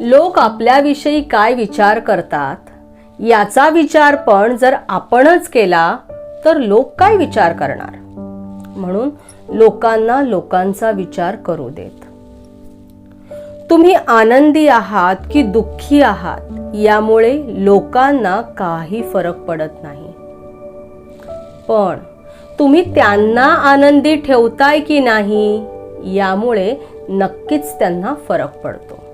लोक आपल्याविषयी काय विचार करतात याचा विचार पण जर आपणच केला तर लोक काय विचार करणार? म्हणून लोकांना लोकांचा विचार करू देत. तुम्ही आनंदी आहात की दुःखी आहात यामुळे लोकांना काही फरक पडत नाही. पण तुम्ही त्यांना आनंदी ठेवताय की नाही यामुळे नक्कीच त्यांना फरक पडतो.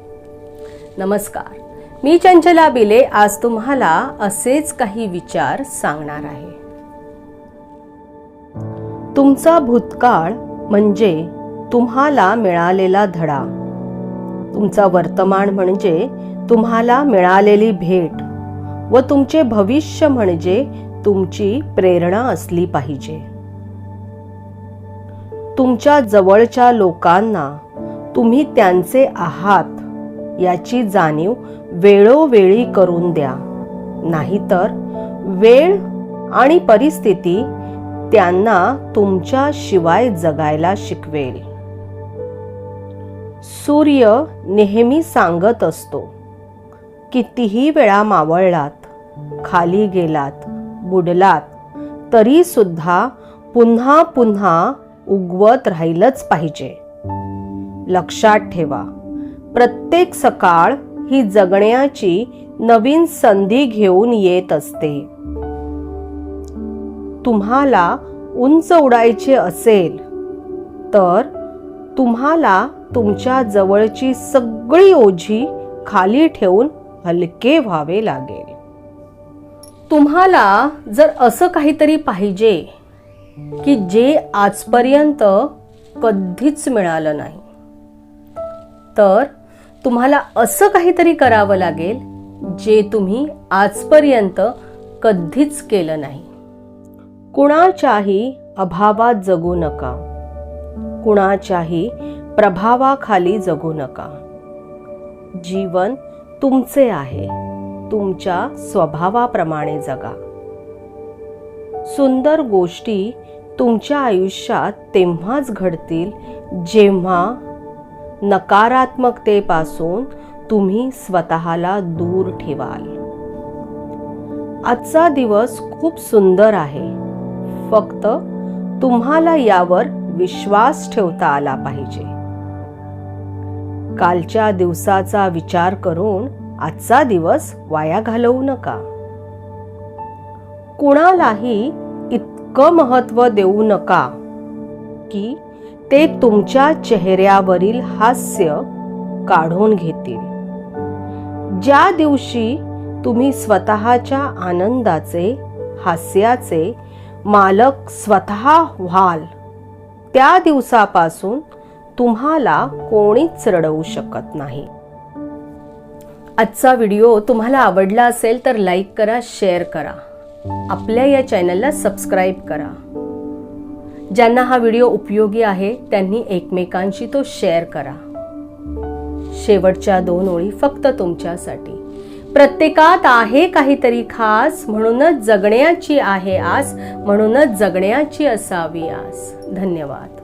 नमस्कार. मी चंचला बिले. आज तुम्हाला असेच काही विचार सांगणार आहे. तुमचा भूतकाळ म्हणजे तुम्हाला मिळालेला धडा. तुमचा वर्तमान म्हणजे तुम्हाला मिळालेली भेट. व तुमचे भविष्य म्हणजे तुमची प्रेरणा असली पाहिजे. तुमच्या जवळच्या लोकांना तुम्ही त्यांचे आहात याची जाणीव वेळोवेळी करून द्या. नाहीतर वेळ आणि परिस्थिती त्यांना तुमच्या शिवाय जगायला शिकवेल. सूर्य नेहमी सांगत असतो कितीही वेळा मावळलात खाली गेलात बुडलात तरी सुद्धा पुन्हा पुन्हा उगवत राहिलंच पाहिजे. लक्षात ठेवा प्रत्येक सकाळ ही जगण्याची नवीन संधी घेऊन येत असते. तुम्हाला उंच उडायचे असेल तर तुम्हाला तुमच्या जवळची सगळी ओझी खाली ठेवून हलके व्हावे लागेल. तुम्हाला जर असं काहीतरी पाहिजे की जे आजपर्यंत कधीच मिळालं नाही तर तुम्हाला असं काहीतरी करावं लागेल जे तुम्ही आजपर्यंत कधीच केलं नाही. कुणाच्याही अभावात जगू नका. कुणाच्याही प्रभावाखाली जगू नका. जीवन तुमचे आहे. तुमच्या स्वभावाप्रमाणे जगा. सुंदर गोष्टी तुमच्या आयुष्यात तेव्हाच घडतील जेव्हा नकारात्मकतेपासून तुम्ही स्वतःला दूर ठेवाल. आजचा दिवस खूप सुंदर आहे. फक्त तुम्हाला यावर विश्वास ठेवता आला पाहिजे. कालच्या दिवसाचा विचार करून आजचा दिवस वाया घालवू नका. कुणालाही इतकं महत्त्व देऊ नका की ते तुमच्या चेहऱ्यावरील हास्य काढून घेतील. ज्या दिवशी तुम्ही स्वतःच्या आनंदाचे हास्याचे मालक स्वतः व्हाल त्या दिवसापासून तुम्हाला कोणीच रडवू शकत नाही. आजचा व्हिडिओ तुम्हाला आवडला असेल तर लाईक करा शेअर करा. आपल्या या चॅनलला सबस्क्राईब करा. ज्यांना हा व्हिडिओ उपयोगी आहे त्यांनी एकमेकांशी तो शेअर करा. शेवटच्या दोन ओळी फक्त तुमच्यासाठी. प्रत्येकात आहे काहीतरी खास म्हणूनच जगण्याची आहे आस म्हणूनच जगण्याची असावी आस. धन्यवाद.